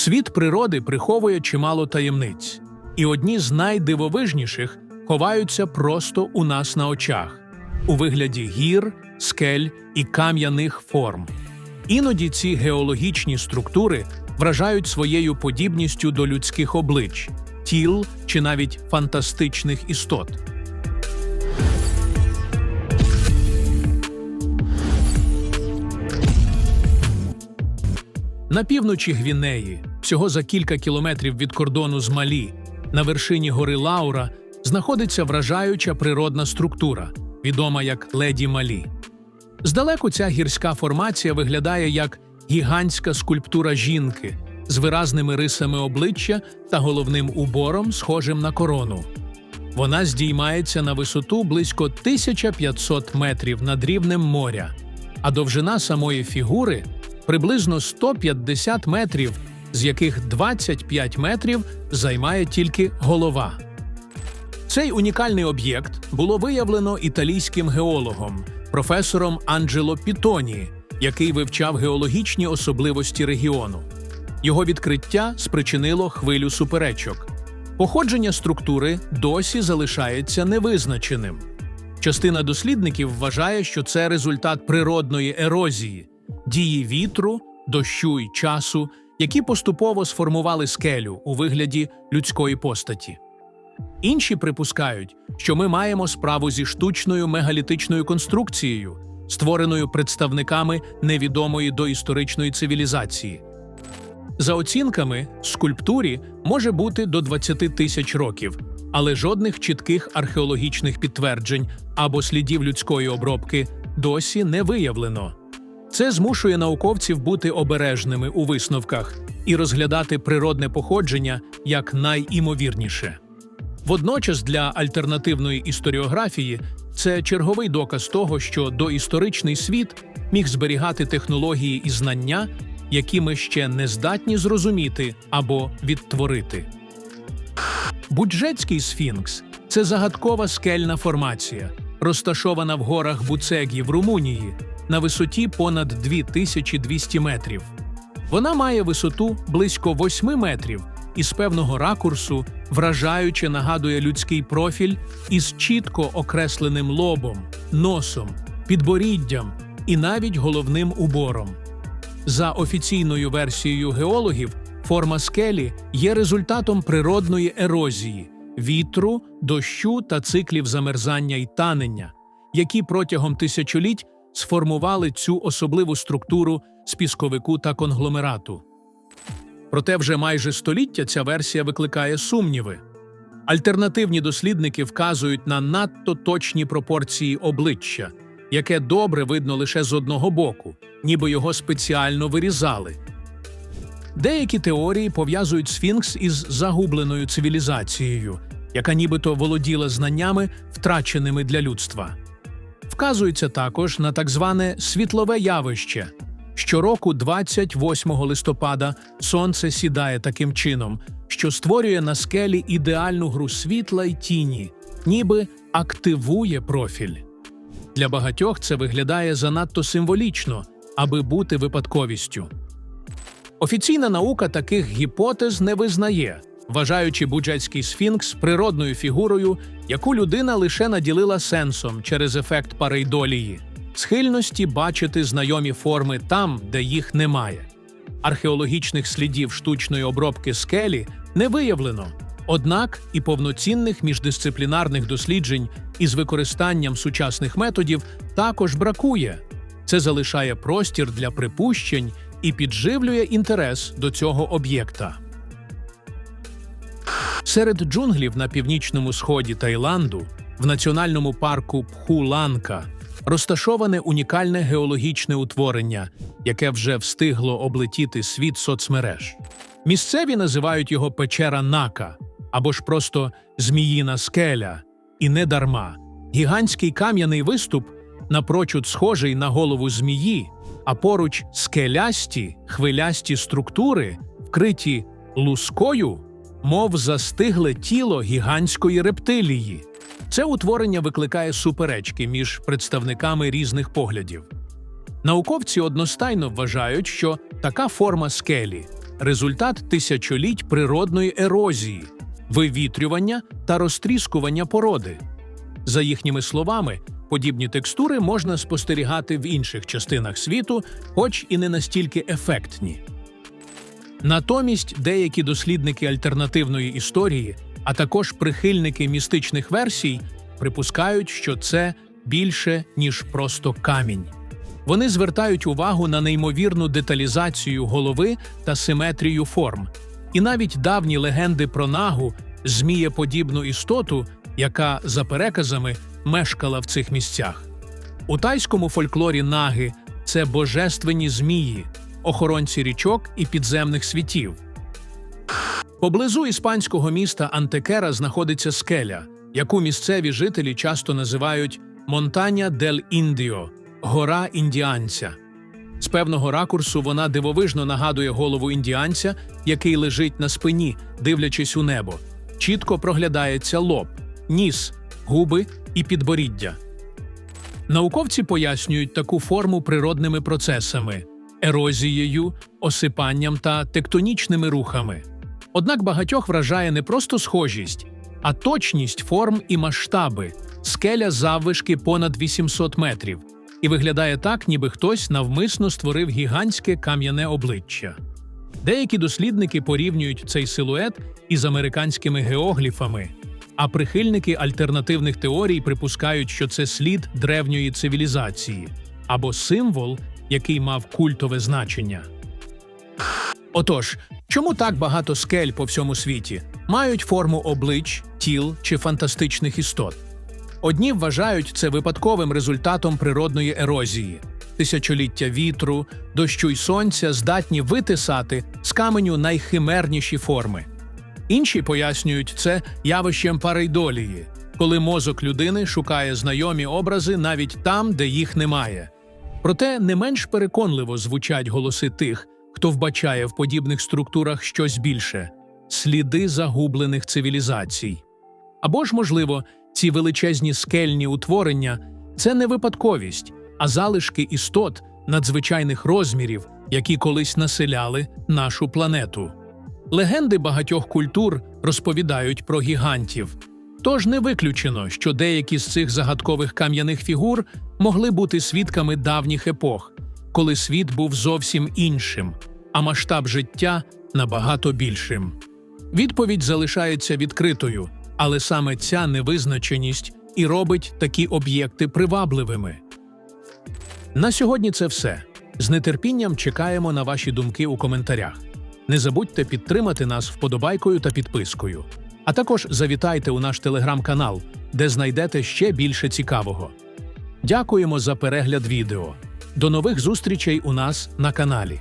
Світ природи приховує чимало таємниць, і одні з найдивовижніших ховаються просто у нас на очах у вигляді гір, скель і кам'яних форм. Іноді ці геологічні структури вражають своєю подібністю до людських облич, тіл чи навіть фантастичних істот. На півночі Гвінеї, всього за кілька кілометрів від кордону з Малі, на вершині гори Лаура, знаходиться вражаюча природна структура, відома як Леді Малі. Здалеку ця гірська формація виглядає як гігантська скульптура жінки з виразними рисами обличчя та головним убором, схожим на корону. Вона здіймається на висоту близько 1500 метрів над рівнем моря, а довжина самої фігури приблизно 150 метрів, з яких 25 метрів займає тільки голова. Цей унікальний об'єкт було виявлено італійським геологом, професором Анджело Пітоні, який вивчав геологічні особливості регіону. Його відкриття спричинило хвилю суперечок. Походження структури досі залишається невизначеним. Частина дослідників вважає, що це результат природної ерозії, дії вітру, дощу й часу, які поступово сформували скелю у вигляді людської постаті. Інші припускають, що ми маємо справу зі штучною мегалітичною конструкцією, створеною представниками невідомої доісторичної цивілізації. За оцінками, скульптурі може бути до 20 тисяч років, але жодних чітких археологічних підтверджень або слідів людської обробки досі не виявлено. Це змушує науковців бути обережними у висновках і розглядати природне походження як найімовірніше. Водночас для альтернативної історіографії це черговий доказ того, що доісторичний світ міг зберігати технології і знання, які ми ще не здатні зрозуміти або відтворити. Буджетський сфінкс це загадкова скельна формація, розташована в горах Буцегі в Румунії на висоті понад 2200 метрів. Вона має висоту близько 8 метрів і з певного ракурсу вражаюче нагадує людський профіль із чітко окресленим лобом, носом, підборіддям і навіть головним убором. За офіційною версією геологів, форма скелі є результатом природної ерозії, вітру, дощу та циклів замерзання й танення, які протягом тисячоліть сформували цю особливу структуру з пісковику та конгломерату. Проте вже майже століття ця версія викликає сумніви. Альтернативні дослідники вказують на надто точні пропорції обличчя, яке добре видно лише з одного боку, ніби його спеціально вирізали. Деякі теорії пов'язують сфінкс із загубленою цивілізацією, яка нібито володіла знаннями, втраченими для людства. Вказується також на так зване світлове явище. Щороку, 28 листопада, сонце сідає таким чином, що створює на скелі ідеальну гру світла й тіні, ніби активує профіль. Для багатьох це виглядає занадто символічно, аби бути випадковістю. Офіційна наука таких гіпотез не визнає, вважаючи буджетський сфінкс природною фігурою, яку людина лише наділила сенсом через ефект парейдолії, схильності бачити знайомі форми там, де їх немає. Археологічних слідів штучної обробки скелі не виявлено, однак і повноцінних міждисциплінарних досліджень із використанням сучасних методів також бракує. Це залишає простір для припущень і підживлює інтерес до цього об'єкта. Серед джунглів на північному сході Таїланду, в національному парку Пхуланка, розташоване унікальне геологічне утворення, яке вже встигло облетіти світ соцмереж. Місцеві називають його печера Нака або ж просто Зміїна скеля, і не дарма. Гігантський кам'яний виступ, напрочуд схожий на голову змії, а поруч скелясті, хвилясті структури, вкриті лускою, мов застигле тіло гігантської рептилії. Це утворення викликає суперечки між представниками різних поглядів. Науковці одностайно вважають, що така форма скелі результат тисячоліть природної ерозії, вивітрювання та розтріскування породи. За їхніми словами, подібні текстури можна спостерігати в інших частинах світу, хоч і не настільки ефектні. Натомість деякі дослідники альтернативної історії, а також прихильники містичних версій, припускають, що це більше ніж просто камінь. Вони звертають увагу на неймовірну деталізацію голови та симетрію форм, і навіть давні легенди про нагу, змієподібну істоту, яка, за переказами, мешкала в цих місцях. У тайському фольклорі наги це божественні змії, охоронці річок і підземних світів. Поблизу іспанського міста Антекера знаходиться скеля, яку місцеві жителі часто називають Монтаня дель Індіо гора індіанця. З певного ракурсу вона дивовижно нагадує голову індіанця, який лежить на спині, дивлячись у небо. Чітко проглядається лоб, ніс, губи і підборіддя. Науковці пояснюють таку форму природними процесами ерозією, осипанням та тектонічними рухами. Однак багатьох вражає не просто схожість, а точність форм і масштаби. Скеля заввишки понад 800 метрів, і виглядає так, ніби хтось навмисно створив гігантське кам'яне обличчя. Деякі дослідники порівнюють цей силует із американськими геогліфами, а прихильники альтернативних теорій припускають, що це слід древньої цивілізації або символ, який мав культове значення. Отож, чому так багато скель по всьому світі мають форму облич, тіл чи фантастичних істот? Одні вважають це випадковим результатом природної ерозії. Тисячоліття вітру, дощу й сонця здатні витисати з каменю найхимерніші форми. Інші пояснюють це явищем парейдолії, коли мозок людини шукає знайомі образи навіть там, де їх немає. Проте не менш переконливо звучать голоси тих, хто вбачає в подібних структурах щось більше сліди загублених цивілізацій. Або ж, можливо, ці величезні скельні утворення це не випадковість, а залишки істот надзвичайних розмірів, які колись населяли нашу планету. Легенди багатьох культур розповідають про гігантів. Тож не виключено, що деякі з цих загадкових кам'яних фігур могли бути свідками давніх епох, коли світ був зовсім іншим, а масштаб життя набагато більшим. Відповідь залишається відкритою, але саме ця невизначеність і робить такі об'єкти привабливими. На сьогодні це все. З нетерпінням чекаємо на ваші думки у коментарях. Не забудьте підтримати нас вподобайкою та підпискою. А також завітайте у наш телеграм-канал, де знайдете ще більше цікавого. Дякуємо за перегляд відео. До нових зустрічей у нас на каналі.